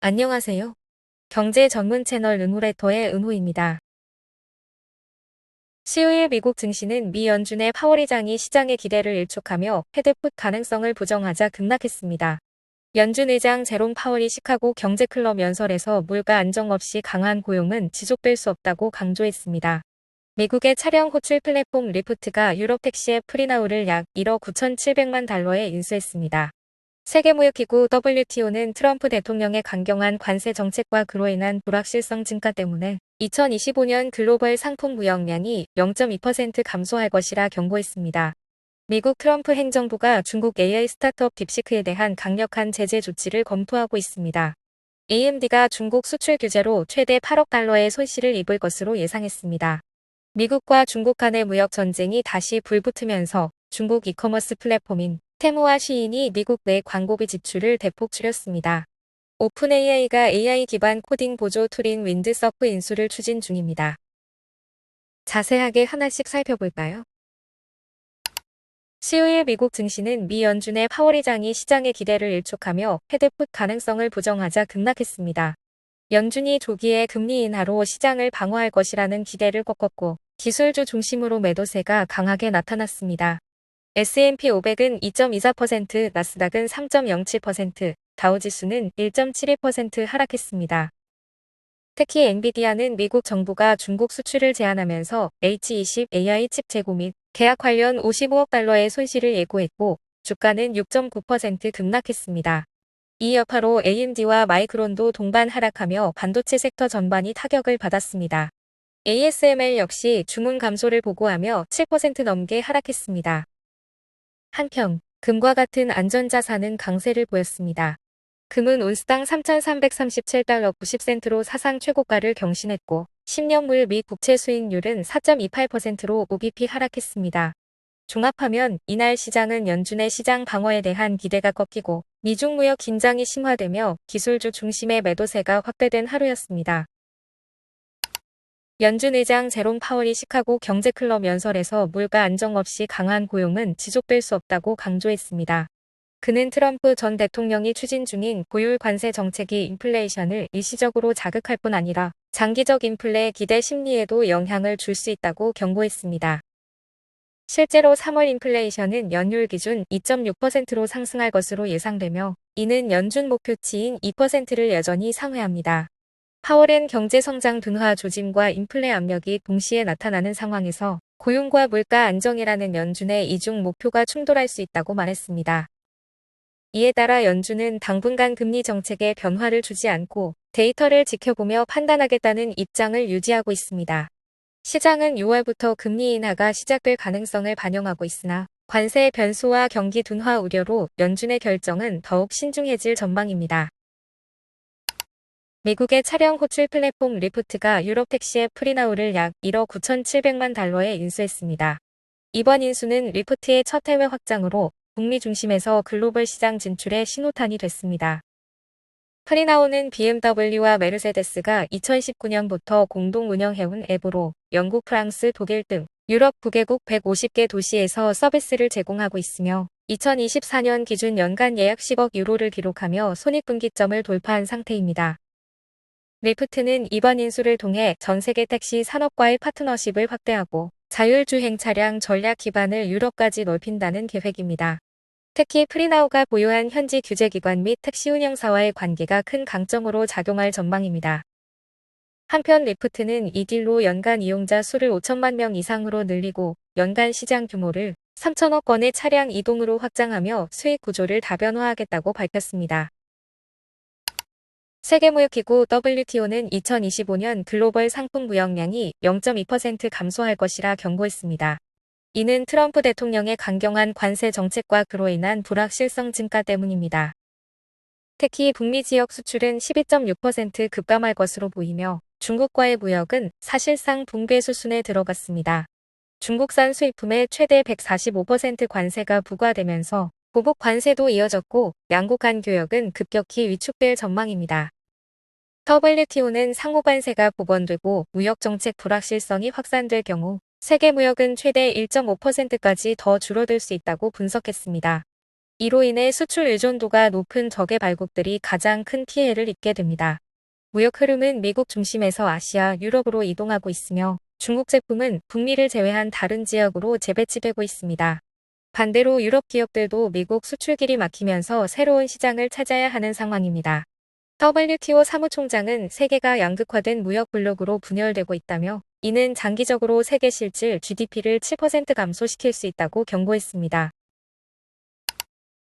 안녕하세요. 경제 전문 채널 은호레터의 은호입니다. 15일 미국 증시는 미 연준의 파월의장이 시장의 기대를 일축하며 패드풋 가능성을 부정하자 급락했습니다. 연준 의장 제롬 파월이 시카고 경제클럽 연설에서 물가 안정 없이 강한 고용은 지속될 수 없다고 강조했습니다. 미국의 차량 호출 플랫폼 리프트가 유럽 택시의 프리나우를 약 1억 9,700만 달러에 인수했습니다. 세계무역기구 WTO는 트럼프 대통령의 강경한 관세 정책과 그로 인한 불확실성 증가 때문에 2025년 글로벌 상품 무역량이 0.2% 감소할 것이라 경고했습니다. 미국 트럼프 행정부가 중국 AI 스타트업 딥시크에 대한 강력한 제재 조치를 검토하고 있습니다. AMD가 중국 수출 규제로 최대 8억 달러의 손실을 입을 것으로 예상했습니다. 미국과 중국 간의 무역 전쟁이 다시 불붙으면서 중국 이커머스 플랫폼인 테무와 시인이 미국 내 광고비 지출을 대폭 줄였습니다. 오픈 AI가 AI 기반 코딩 보조 툴인 윈드서프 인수를 추진 중입니다. 자세하게 하나씩 살펴볼까요? 15일 미국 증시는 미 연준의 파월의장이 시장의 기대를 일축하며 패드풋 가능성을 부정하자 급락했습니다. 연준이 조기에 금리 인하로 시장을 방어할 것이라는 기대를 꺾었고 기술주 중심으로 매도세가 강하게 나타났습니다. S&P 500은 2.24%, 나스닥은 3.07%, 다우지수는 1.72% 하락했습니다. 특히 엔비디아는 미국 정부가 중국 수출을 제한하면서 H20 AI 칩 재고 및 계약 관련 55억 달러의 손실을 예고했고 주가는 6.9% 급락했습니다. 이 여파로 AMD와 마이크론도 동반 하락하며 반도체 섹터 전반이 타격을 받았습니다. ASML 역시 주문 감소를 보고하며 7% 넘게 하락했습니다. 한편 금과 같은 안전자산은 강세를 보였습니다. 금은 온스당 3,337달러 90센트로 사상 최고가를 경신했고 10년물 미 국채 수익률은 4.28%로 OBP 하락했습니다. 종합하면 이날 시장은 연준의 시장 방어에 대한 기대가 꺾이고 미중 무역 긴장이 심화되며 기술주 중심의 매도세가 확대된 하루였습니다. 연준 의장 제롬 파월이 시카고 경제클럽 연설에서 물가 안정 없이 강한 고용은 지속될 수 없다고 강조했습니다. 그는 트럼프 전 대통령이 추진 중인 고율 관세 정책이 인플레이션을 일시적으로 자극할 뿐 아니라 장기적 인플레 기대 심리에도 영향을 줄 수 있다고 경고했습니다. 실제로 3월 인플레이션은 연율 기준 2.6%로 상승할 것으로 예상되며 이는 연준 목표치인 2%를 여전히 상회합니다. 파월은 경제성장 둔화 조짐과 인플레 압력이 동시에 나타나는 상황에서 고용과 물가 안정이라는 연준의 이중 목표가 충돌할 수 있다고 말했습니다. 이에 따라 연준은 당분간 금리 정책에 변화를 주지 않고 데이터를 지켜보며 판단하겠다는 입장을 유지하고 있습니다. 시장은 6월부터 금리 인하가 시작될 가능성을 반영하고 있으나 관세 변수와 경기 둔화 우려로 연준의 결정은 더욱 신중해질 전망입니다. 미국의 차량 호출 플랫폼 리프트가 유럽 택시의 프리나우를 약 1억 9,700만 달러에 인수했습니다. 이번 인수는 리프트의 첫 해외 확장으로 북미 중심에서 글로벌 시장 진출의 신호탄이 됐습니다. 프리나우는 BMW와 메르세데스가 2019년부터 공동 운영해온 앱으로 영국, 프랑스, 독일 등 유럽 9개국 150개 도시에서 서비스를 제공하고 있으며 2024년 기준 연간 예약 10억 유로를 기록하며 손익분기점을 돌파한 상태입니다. 리프트는 이번 인수를 통해 전 세계 택시 산업과의 파트너십을 확대하고 자율주행 차량 전략 기반을 유럽까지 넓힌다는 계획입니다. 특히 프리나우가 보유한 현지 규제기관 및 택시 운영사와의 관계가 큰 강점으로 작용할 전망입니다. 한편 리프트는 이 길로 연간 이용자 수를 5천만 명 이상으로 늘리고 연간 시장 규모를 3천억 건의 차량 이동으로 확장하며 수익 구조를 다변화하겠다고 밝혔습니다. 세계무역기구 WTO는 2025년 글로벌 상품 무역량이 0.2% 감소할 것이라 경고했습니다. 이는 트럼프 대통령의 강경한 관세 정책과 그로 인한 불확실성 증가 때문입니다. 특히 북미 지역 수출은 12.6% 급감할 것으로 보이며 중국과의 무역은 사실상 붕괴 수순에 들어갔습니다. 중국산 수입품에 최대 145% 관세가 부과되면서 보복 관세도 이어졌고 양국 간 교역은 급격히 위축될 전망입니다. WTO는 상호 관세가 복원되고 무역 정책 불확실성이 확산될 경우 세계 무역은 최대 1.5%까지 더 줄어들 수 있다고 분석했습니다. 이로 인해 수출 의존도가 높은 적의 발국들이 가장 큰 피해를 입게 됩니다. 무역 흐름은 미국 중심에서 아시아, 유럽으로 이동하고 있으며 중국 제품은 북미를 제외한 다른 지역으로 재배치되고 있습니다. 반대로 유럽 기업들도 미국 수출길이 막히면서 새로운 시장을 찾아야 하는 상황입니다. WTO 사무총장은 세계가 양극화된 무역 블록으로 분열되고 있다며 이는 장기적으로 세계 실질 GDP를 7% 감소시킬 수 있다고 경고했습니다.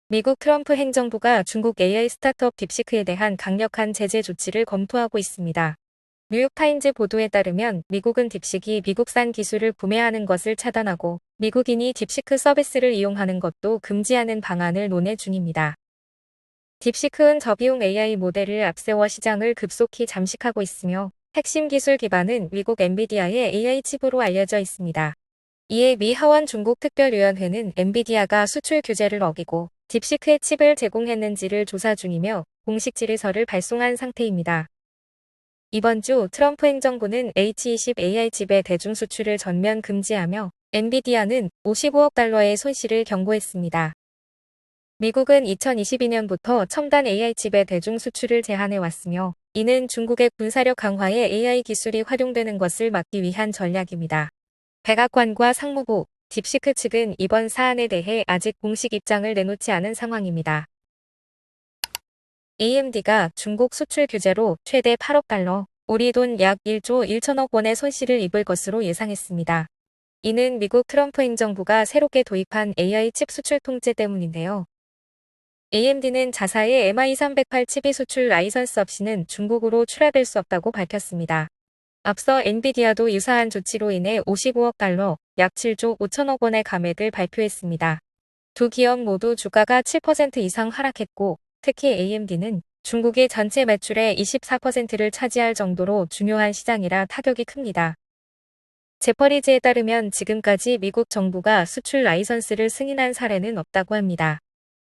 미국 트럼프 행정부가 중국 AI 스타트업 딥시크에 대한 강력한 제재 조치를 검토하고 있습니다. 뉴욕타임즈 보도에 따르면 미국은 딥시크 미국산 기술을 구매하는 것을 차단하고 미국인이 딥시크 서비스를 이용하는 것도 금지하는 방안을 논의 중입니다. 딥시크는 저비용 AI 모델을 앞세워 시장을 급속히 잠식하고 있으며 핵심 기술 기반은 미국 엔비디아의 AI 칩으로 알려져 있습니다. 이에 미 하원 중국 특별위원회는 엔비디아가 수출 규제를 어기고 딥시크의 칩을 제공했는지를 조사 중이며 공식 질의서를 발송한 상태입니다. 이번 주 트럼프 행정부는 H20 AI 칩의 대중 수출을 전면 금지하며 엔비디아는 55억 달러의 손실을 경고했습니다. 미국은 2022년부터 첨단 AI 칩의 대중 수출을 제한해 왔으며 이는 중국의 군사력 강화에 AI 기술이 활용되는 것을 막기 위한 전략입니다. 백악관과 상무부, 딥시크 측은 이번 사안에 대해 아직 공식 입장을 내놓지 않은 상황입니다. AMD가 중국 수출 규제로 최대 8억 달러, 우리 돈 약 1조 1천억 원의 손실을 입을 것으로 예상했습니다. 이는 미국 트럼프 행정부가 새롭게 도입한 AI 칩 수출 통제 때문인데요. AMD는 자사의 MI308 칩이 수출 라이선스 없이는 중국으로 출하될 수 없다고 밝혔습니다. 앞서 엔비디아도 유사한 조치로 인해 55억 달러, 약 7조 5천억 원의 감액을 발표했습니다. 두 기업 모두 주가가 7% 이상 하락했고 특히 AMD는 중국의 전체 매출의 24%를 차지할 정도로 중요한 시장이라 타격이 큽니다. 제퍼리즈에 따르면 지금까지 미국 정부가 수출 라이선스를 승인한 사례는 없다고 합니다.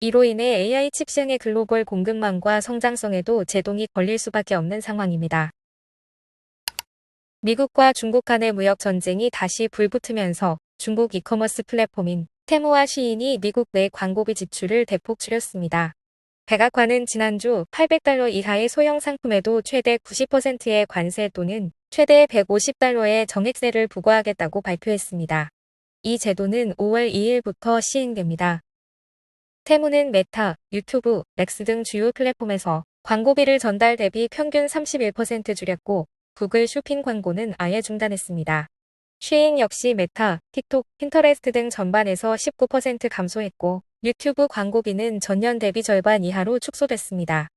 이로 인해 AI 칩 시장의 글로벌 공급망과 성장성에도 제동이 걸릴 수밖에 없는 상황입니다. 미국과 중국 간의 무역 전쟁이 다시 불붙으면서 중국 이커머스 플랫폼인 테무와 시인이 미국 내 광고비 지출을 대폭 줄였습니다. 백악관은 지난주 800달러 이하의 소형 상품에도 최대 90%의 관세 또는 최대 150달러의 정액세를 부과하겠다고 발표했습니다. 이 제도는 5월 2일부터 시행됩니다. 테무는 메타, 유튜브, 렉스 등 주요 플랫폼에서 광고비를 전달 대비 평균 31% 줄였고 구글 쇼핑 광고는 아예 중단했습니다. 쉬인 역시 메타, 틱톡, 핀터레스트 등 전반에서 19% 감소했고 유튜브 광고비는 전년 대비 절반 이하로 축소됐습니다.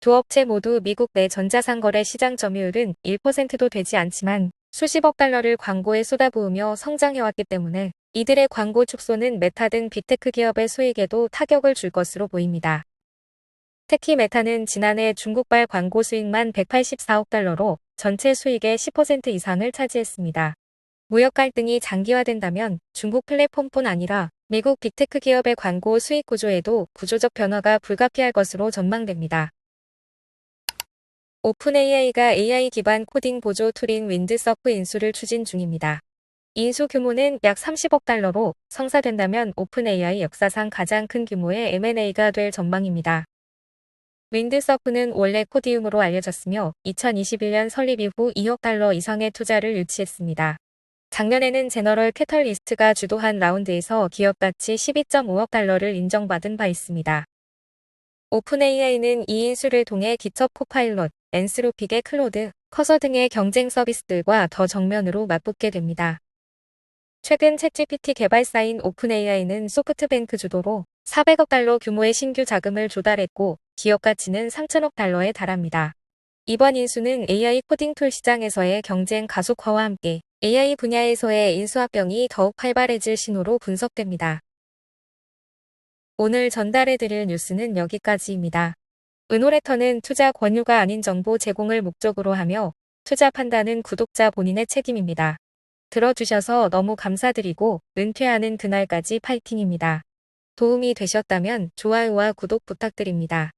두 업체 모두 미국 내 전자상거래 시장 점유율은 1%도 되지 않지만 수십억 달러를 광고에 쏟아부으며 성장해왔기 때문에 이들의 광고 축소는 메타 등 빅테크 기업의 수익에도 타격을 줄 것으로 보입니다. 특히 메타는 지난해 중국발 광고 수익만 184억 달러로 전체 수익의 10% 이상을 차지했습니다. 무역 갈등이 장기화된다면 중국 플랫폼뿐 아니라 미국 빅테크 기업의 광고 수익 구조에도 구조적 변화가 불가피할 것으로 전망됩니다. 오픈AI가 AI 기반 코딩 보조 툴인 윈드서프 인수를 추진 중입니다. 인수 규모는 약 30억 달러로 성사된다면 오픈AI 역사상 가장 큰 규모의 M&A가 될 전망입니다. 윈드서프는 원래 코디움으로 알려졌으며 2021년 설립 이후 2억 달러 이상의 투자를 유치했습니다. 작년에는 제너럴 캐털리스트가 주도한 라운드에서 기업 가치 12.5억 달러를 인정받은 바 있습니다. 오픈AI는 이 인수를 통해 기첩 코파일럿, 엔스로픽의 클로드, 커서 등의 경쟁 서비스들과 더 정면으로 맞붙게 됩니다. 최근 챗GPT 개발사인 오픈AI는 소프트뱅크 주도로 400억 달러 규모의 신규 자금을 조달했고 기업 가치는 3천억 달러에 달합니다. 이번 인수는 AI 코딩 툴 시장에서의 경쟁 가속화와 함께 AI 분야에서의 인수합병이 더욱 활발해질 신호로 분석됩니다. 오늘 전달해드릴 뉴스는 여기까지입니다. 은호레터는 투자 권유가 아닌 정보 제공을 목적으로 하며 투자 판단은 구독자 본인의 책임입니다. 들어주셔서 너무 감사드리고 은퇴하는 그날까지 파이팅입니다. 도움이 되셨다면 좋아요와 구독 부탁드립니다.